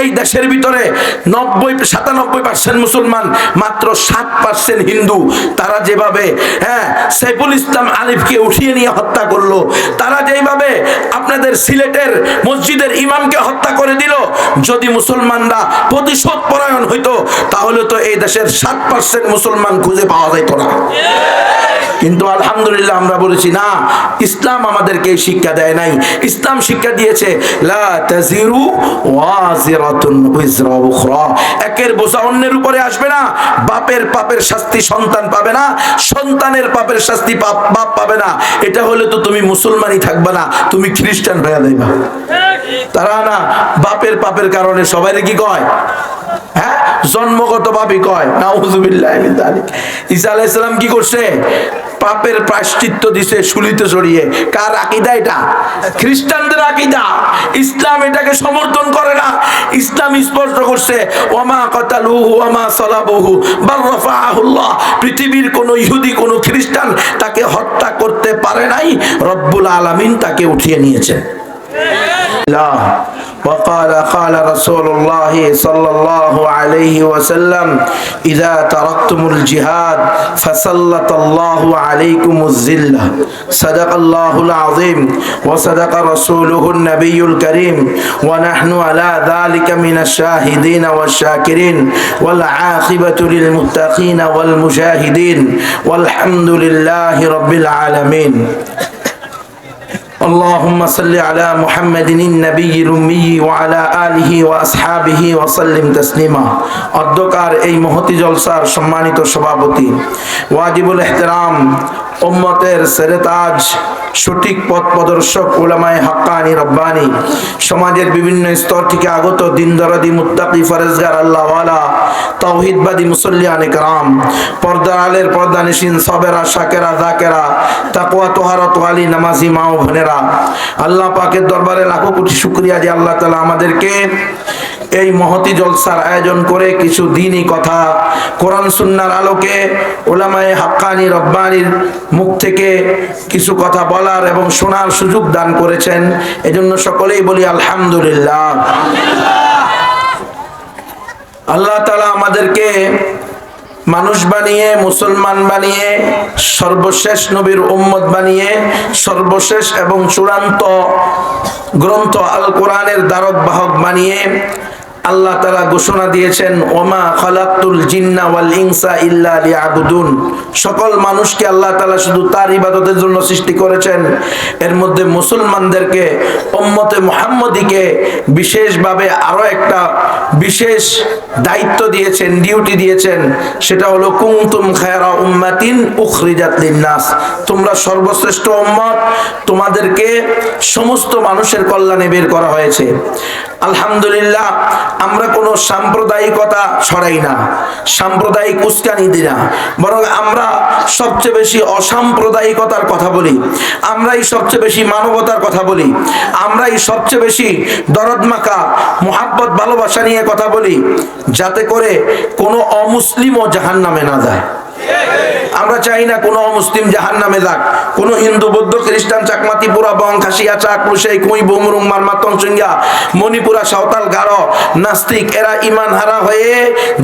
এই দেশের ভিতরে নব্বই, সাতানব্বই পার্সেন্ট মুসলমান, মাত্র সাত পার্সেন্ট হিন্দু। তারা যেভাবে হ্যাঁ সাইফুল ইসলাম আলিফকে উঠিয়ে নিয়ে হত্যা করল, তারা যেভাবে আপনাদের সিলেটের মসজিদের ইমামকে হত্যা করে দিল, যদি মুসলমানরা প্রতিশোধ পরায়ণ হইতো, তাহলে তো এই দেশের সাত পার্সেন্ট মুসলমান খুঁজে পাওয়া যেত না। আলহামদুলিল্লাহ আমরা বলেছি, না, ইসলাম আমাদেরকে শিক্ষা দেয় নাই। ইসলাম শিক্ষা দিয়েছে একের বোঝা অন্যের উপরে আসবে না, বাপের পাপের শাস্তি সন্তান পাবে না, সন্তানের পাপের শাস্তি বাপ পাবে না। এটা হলে তো তুমি মুসলমানই থাকবে না, তুমি খ্রিস্টান হয়ে যাইবা। তারা না, বাপের পাপের কারণে সবাই কি কয়? হ্যাঁ? জন্মগত ভাবে কয় না ইসালাম কি করছে? পাপের প্রায়শ্চিত্ত দিছে শুলিতে জড়িয়ে। কার আকিদা এটা? খ্রিস্টানদের আকিদা। ইসলাম এটাকে সমর্থন করে না। ইসলাম স্পষ্ট করছে ওমা কাতালুহু ওমা সলা বহু রাফাহুল্লাহ পৃথিবীর কোন ইহুদি, কোন খ্রিস্টান তাকে হত্যা করতে পারে নাই, রব্বুল আলমিন তাকে উঠিয়ে নিয়েছেন وقال قال رسول الله صلى الله عليه وسلم إذا تركتم الجهاد فسلط الله عليكم الذلة. صدق الله العظيم وصدق رسوله النبي الكريم. ونحن على ذلك من الشاهدين والشاكرين والعاقبة للمتقين والمجاهدين والحمد لله رب العالمين. اللهم صل على محمد النبي الأمي وعلى آله وأصحابه وسلم تسليما অধ্যকার এই মহতি জলসার সম্মানিত সভাপতি ওয়াজিবুল এহতেরাম উম্মতের সেরেতাজ, সঠিক পথ প্রদর্শক উলামায়ে হাক্কানি রব্বানি, সমাজের বিভিন্ন স্তর থেকে আগত দিনদরাদি মুত্তাকি ফরেজগার আল্লাহওয়ালা তাওহিদবাদী মুসল্লিয়ানে কারাম, পর্দা আলের পর্দা নিশিন সবেরা, শাকেরা, জাকেরা, তাকওয়া, তোহারত, ওয়ালি, নামাজি, মা ও আল্লাহ পাকের দরবারে লাখো কোটি শুক্রিয়া যে আল্লাহ তালা আমাদেরকে এই মহতি জলসার আয়োজন করে কিছু দিনই কথা কোরআন সুন্নার আলোকে ওলামায়ে হাক্কানি রব্বানির মুখ থেকে কিছু কথা বলার এবং শোনার সুযোগ দান করেছেন। এজন্য সকলেই বলি আলহামদুলিল্লাহ। আল্লাহ তালা আমাদেরকে মানুষ বানিয়ে, মুসলমান বানিয়ে, সর্বশেষ নবীর উম্মত বানিয়ে, সর্বশেষ এবং চূড়ান্ত গ্রন্থ আল কোরআনের দ্বারক বাহক বানিয়ে আল্লাহ তালা ঘোষণা দিয়েছেন, ওমা খালাকুল জিন্না ওয়াল ইল্লা লিয়াবুদুন। সকল মানুষকে আল্লাহ তালা শুধু তার ইবাদতের জন্য সৃষ্টি করেছেন। এর মধ্যে মুসলমানদেরকে, উম্মতে মুহাম্মদীকে বিশেষভাবে আরও একটা বিশেষ দায়িত্ব দিয়েছেন, ডিউটি দিয়েছেন। সেটা হলো কুমতুম খায়রা উম্মাতিন উখরিজাত লিন্নাস। তোমরা সর্বশ্রেষ্ঠ উম্মত, তোমাদেরকে সমস্ত মানুষের কল্যাণে বের করা হয়েছে। আলহামদুলিল্লাহ, আমরা কোনো সাম্প্রদায়িকতা ছড়াই না, সাম্প্রদায়িক উস্কানি দিই না, বরং আমরা সবচেয়ে বেশি অসাম্প্রদায়িকতার কথা বলি, আমরাই সবচেয়ে বেশি মানবতার কথা বলি, আমরাই সবচেয়ে বেশি দরদ মাখা, মোহাব্বত ভালোবাসা নিয়ে কথা বলি, যাতে করে কোনো অমুসলিমও জাহান নামে না যায়। আমরা চাই না কোনো মুসলিম জাহান নামে যাক, কোনো হিন্দু, বৌদ্ধ, খ্রিস্টান, চাকমাতি পুরা বং খাসিয়া চাক লুসেই কুই বুমরুং মারমা তংসিঙ্গা মণিপুরা, সাঁওতাল, গারো, নাস্তিক, এরা ইমান হারা হয়ে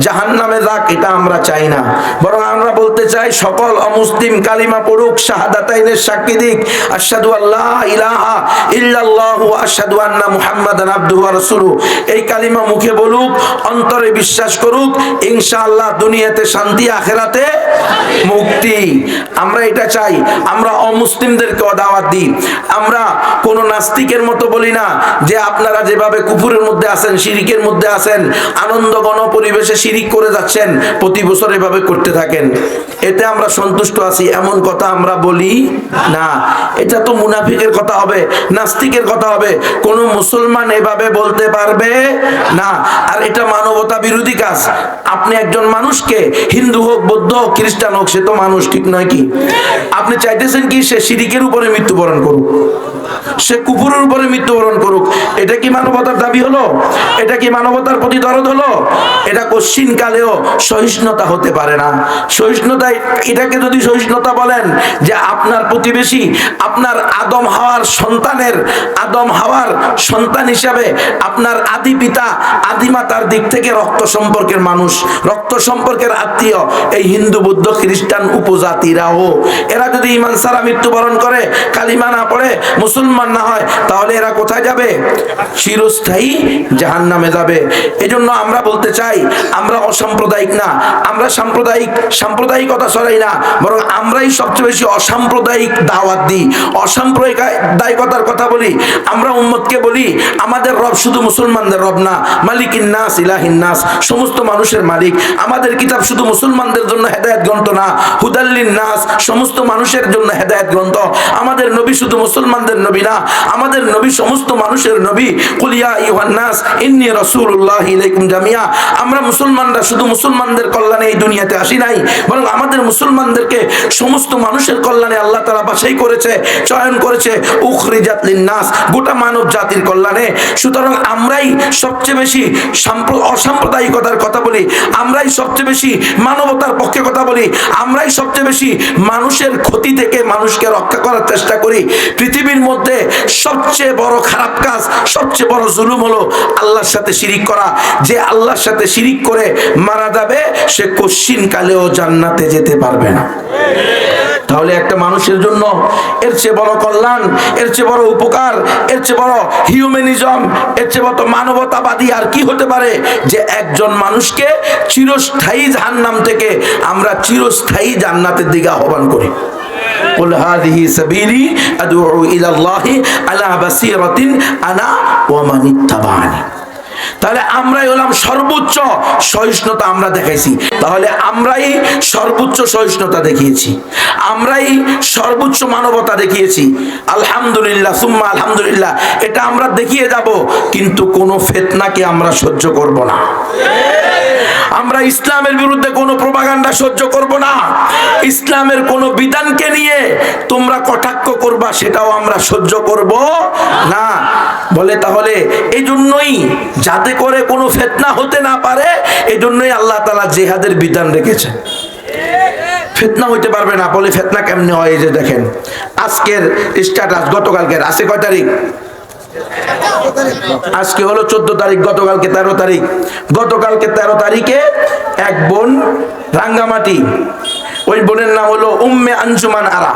জাহান নামে যাক, এটা আমরা চাই না। বরং আমরা বলতে চাই, সকল অমুসলিম কালিমা পড়ুক শাহাদাতাইনের সাক্ষী দিক, আশহাদু আল্লাহ ইলাহা ইল্লাল্লাহু ওয়া আশহাদু আন্না মুহাম্মাদান আবদুহু ওয়া রাসূলুহু। এই কালিমা মুখে বলুক, অন্তরে বিশ্বাস করুক, ইনশাআল্লাহ দুনিয়াতে শান্তি, আখেরাতে মুক্তি। আমরা এটা চাই। আমরা অমুসলিমদেরকে দাওয়াত দিই। আমরা কোন নাস্তিকের মতো বলি না যে আপনারা যেভাবে কুপুরের মধ্যে আছেন, শিরিকের মধ্যে আছেন, আনন্দ গণ পরিবেশে শিরিক করে যাচ্ছেন, প্রতি বছর এভাবে করতে থাকেন। এতে আমরা সন্তুষ্ট আছি। এমন কথা আমরা বলি না। এটা তো মুনাফিকের কথা হবে, নাস্তিকের কথা হবে। কোনো মুসলমান এভাবে বলতে পারবে না। আর এটা মানবতা বিরোধী কাজ। আপনি একজন মানুষকে, হিন্দু হোক, বৌদ্ধ হোক খ্রিস্টান হোক, সে তো মানুষ, ঠিক নয় কি? আপনি চাইতেছেন কি, সে শিরিকের উপরে মৃত্যুবরণ করুক? সে কুকুরের উপরে মৃত্যুবরণ করুক? এটা কি মানবতার দাবি হলো? এটা কি মানবতার প্রতি দরদ হলো? এটা কশ্চিন কালেও সহিষ্ণুতা হতে পারে না। সহিষ্ণুতা, এটাকে যদি সহিষ্ণুতা বলেন যে আপনার প্রতিবেশী, আপনার আদম হাওয়ার সন্তানের, আদম হাওয়ার সন্তান হিসাবে আপনার আদি পিতা আদিমাতার দিক থেকে রক্ত সম্পর্কের মানুষ, রক্ত সম্পর্কের আত্মীয় এই হিন্দু বৌদ্ধ খ্রিস্টান উপজাতিরাও। এরা যদি ইমান সারা মৃত্যুবরণ করে, কালিমা না পড়ে, মুসলমান না হয়, তাহলে এরা কোথায় যাবে? চিরস্থায়ী জাহান নামে যাবে। এই জন্য আমরা বলতে চাই, আমরা অসাম্প্রদায়িক না। আমরা সাম্প্রদায়িক, সাম্প্রদায়িকতা সরাই না, বরং আমরাই সবচেয়ে বেশি অসাম্প্রদায়িক দাওয়াত দিই। অসাম্প্রদায়িকতার কথা বলি, আমরা উম্মতকে বলি, আমাদের রব শুধু মুসলমানদের রব না মালিক ইন্নাস ইলাহিন নাস, সমস্ত মানুষের মালিক। আমাদের কিতাব শুধু মুসলমানদের জন্য হেদায়েত গ্রন্থ না। হুদাল্লিন নাস, সমস্ত মানুষের জন্য হেদায়েত গ্রন্থ। আমাদের নবী শুধু মুসলমানদের নবী না, আমাদের নবী সমস্ত মানুষের নবী। কুলিয়া ইউহান নাস, ইন্নী রাসূলুল্লাহ ইলাইকুম জামিয়া। আমরা মুসলমানরা শুধু মুসলমানদের কল্যাণে এই দুনিয়াতে আসি নাই, বরং আমাদের মুসলমানদেরকে সমস্ত মানুষের কল্যাণে আল্লাহ তাআলা বাছাই করেছে, চয়ন করেছে। উখরিজাত লিন্নাস গোটা মানব জাতির কল্যাণে। সুতরাং আমরাই সবচেয়ে বেশি সাম্প্র- অসাম্প্রদায়িকতার কথা বলি। আমরাই সবচেয়ে বেশি মানবতার পক্ষে কথা বলি, আমরাই সবচেয়ে বেশি মানুষের ক্ষতি থেকে মানুষকে রক্ষা করার চেষ্টা করি। পৃথিবীর মধ্যে সবচেয়ে বড় খারাপ কাজ, সবচেয়ে বড় জুলুম হলো আল্লাহর সাথে শিরিক করা। যে আল্লাহর সাথে শিরিক করে মারা যাবে, সে কশ্চিন কালেও জান্নাতে যেতে পারবে না। তাহলে একটা মানুষের জন্য এর চেয়ে বড় কল্যাণ এর চেয়ে বড় উপকার এর চেয়ে বড় হিউম্যানিজম এর চেয়ে বড় মানবতাবাদী আর কি হতে পারে যে একজন মানুষকে চিরস্থায়ী জাহান্নাম থেকে আমরা চিরস্থায়ী জান্নাতের দিকে আহ্বান করি قل هذه سبيلي أدعو إلى الله على بصيرة أنا ومن اتبعني তাহলে আমরাই হলাম সর্বোচ্চ সহিষ্ণুতা আমরা দেখাইছি। তাহলে আমরাই সর্বোচ্চ সহিষ্ণুতা দেখিয়েছি। আমরাই সর্বোচ্চ মানবতা দেখিয়েছি। আলহামদুলিল্লাহ, সুম্মা আলহামদুলিল্লাহ, এটা আমরা দেখিয়ে যাব, কিন্তু কোনো ফেতনাকে আমরা সহ্য করব না। আমরা ইসলামের বিরুদ্ধে কোনো প্রপাগান্ডা সহ্য করব না। ইসলামের কোনো বিধানকে নিয়ে তোমরা কটাক্ষ করবা, সেটাও আমরা সহ্য করব না। বলে তাহলে এই জন্যই যাতে করে কোনো ফেতনা হতে না পারে এই জন্যই আল্লাহ তালা জেহাদের বিধান রেখেছেন। ফেতনা হইতে পারবে না, বলে ফেতনা কেমনে হয় এই যে দেখেন। আজকের স্ট্যাটাস গতকালকের, আছে কয় তারিখ? আজকে হলো চোদ্দ তারিখ, গতকালকে তেরো তারিখ। গতকালকে তেরো তারিখে এক বোন রাঙ্গামাটি। ওই বোনের নাম হলো উম্মে আঞ্জুমান আরা।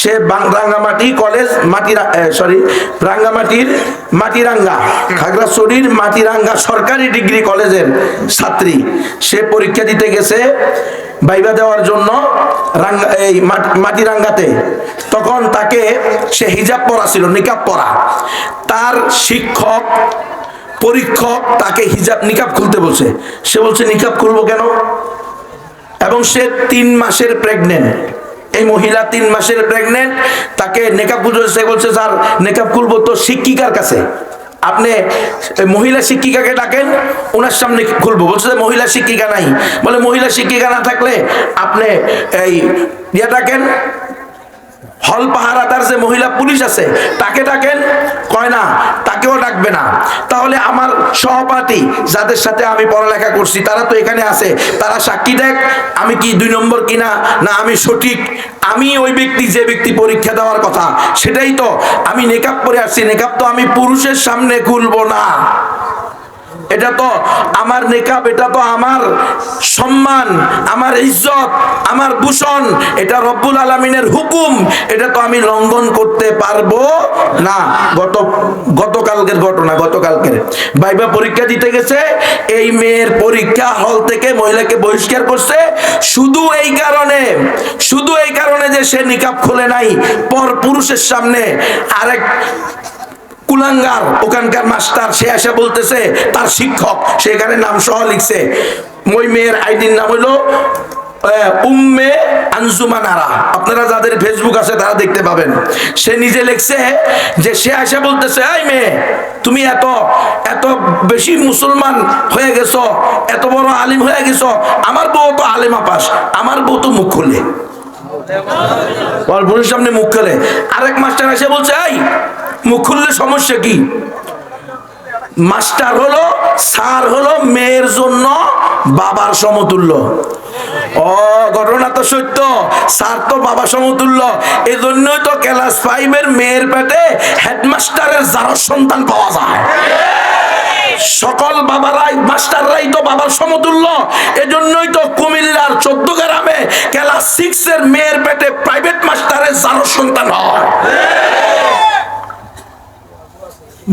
সে রাঙ্গামাটি কলেজ মাটি সরি রাঙ্গামাটির মাটিরাঙ্গা খাগড়াছড়ির মাটিরাঙ্গা সরকারি ডিগ্রি কলেজের ছাত্রী। সে পরীক্ষা দিতে গেছে, বাইবা দেওয়ার জন্য রাঙ্গা, এই মাটিরাঙ্গাতে। তখন তাকে সে হিজাব পরা ছিল, নিকাব পরা। তার শিক্ষক, পরীক্ষক তাকে হিজাব, নিকাব খুলতে বলছে। সে বলছে, নিকাব খুলবো কেন? এবং সে তিন মাসের প্রেগনেন্ট এই মহিলা তিন মাসের প্রেগনেন্ট তাকে নেকাব সে বলছে, স্যার, নেকাব খুলবো তো শিক্ষিকার কাছে। আপনি মহিলা শিক্ষিকাকে ডাকেন, ওনার সামনে খুলবো। বলছে যে, মহিলা শিক্ষিকা নাই। বলে, মহিলা শিক্ষিকা না থাকলে আপনি এই ইয়ে ডাকেন হল পাহারাদার যে মহিলা পুলিশ আছে, তাকে ডাকেন, কয় না, তাকেও ডাকবে না। তাহলে আমার সহপাঠী যাদের সাথে আমি পড়ালেখা করছি, তারা তো এখানে আছে, তারা সাক্ষী দেখ, আমি কি দুই নম্বর কিনা, না আমি সঠিক? আমি ওই ব্যক্তি, যে ব্যক্তি পরীক্ষা দেওয়ার কথা, সেটাই তো। আমি নেকাব পরে আসছি, নেকাব তো আমি পুরুষের সামনে খুলবো না। এটা তো আমার নেকাব, এটা তো আমার সম্মান, আমার ইজ্জত, আমার ভূষণ, এটা রব্বুল আলমিনের হুকুম, এটা তো আমি লঙ্ঘন করতে পারব না। গত, গতকালকের ঘটনা, গতকালকের। বাইবা পরীক্ষা দিতে গেছে, এই মেয়ের পরীক্ষা হল থেকে মহিলাকে বহিষ্কার করছে। শুধু এই কারণে, শুধু এই কারণে যে সে নিকাব খুলে নাই, পর পুরুষের সামনে আরেক কুলাঙ্গার, ওখানকার মাস্টার, সে এসে বলতেছে, তার শিক্ষক সেখানে নাম সহ লিখছে। ওই মেয়ের আইডির নাম হলো উম্মে আনজুমানারা আপনারা যাদের ফেসবুক আছে, তারা দেখতে পাবেন। সে নিজে লিখছে যে, সে আসে বলতেছে, এই মেয়ে, তুমি এত এত বেশি মুসলমান হয়ে গেছো, এত বড় আলিম হয়ে গেছো, আমার বউ তো আলেমা পাস আমার বউ তো মুখ খুলে। সামনে মুখ খুলে। আরেক মাস্টার এসে বলছে, এই মুখ খুললে সমস্যা কি? মাস্টার হলো, স্যার হলো, মেয়ের জন্য বাবার সমতুল্য। ও, ঘটনা তো সত্য। স্যার তো বাবা সমতুল্য। এই জন্যই তো ক্লাস ফাইভের মেয়ের পেটে হেডমাস্টারের যারা সন্তান পাওয়া যায়। সকল বাবারাই, মাস্টাররাই তো বাবার সমতুল্য। এজন্যই তো কুমিল্লার চোদ্দ গ্রামে ক্লাস সিক্স এর মেয়ের পেটে প্রাইভেট মাস্টারের যারা সন্তান হয়।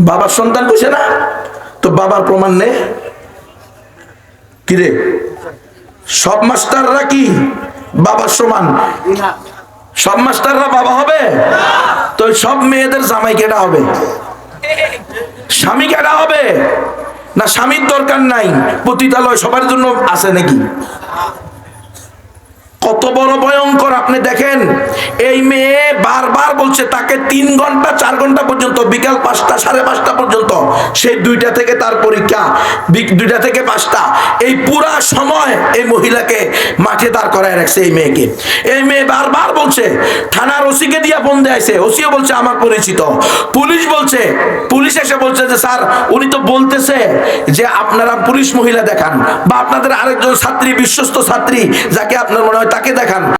বাবার সন্তান বুঝে না? তো বাবার প্রমাণ নেই কিরে? সব মাস্টাররা কি বাবার সমান? সব মাস্টাররা বাবা হবে? তো সব মেয়েদের জামাই কেটা হবে? স্বামী কেটা হবে? না স্বামীর দরকার নাই। পতিতালয় সবার জন্য আছে নাকি? কত বড় ভয়ঙ্কর, আপনি দেখেন, এই মেয়ে বারবার বলছে, তাকে তিন ঘণ্টা, চার ঘণ্টা পর্যন্ত, বিকাল পাঁচটা, সাড়ে পাঁচটা পর্যন্ত সেই দুইটা থেকে তার পরীক্ষা দুইটা থেকে পাঁচটা, এই পুরা সময় এই মহিলাকে মাঠে দাঁড় করায় রাখছে এই মেয়েকে। এই মেয়ে বারবার বলছে, থানার ওসিকে দিয়া ফোন দেয়াইছে, ওসিও বলছে, আমার পরিচিত। পুলিশ বলছে, পুলিশ এসে বলছে যে, স্যার, উনি তো বলতেছে যে, আপনারা পুলিশ মহিলা দেখান বা আপনাদের আরেকজন ছাত্রী, বিশ্বস্ত ছাত্রী, যাকে আপনার মনে হয় তাকে দেখান।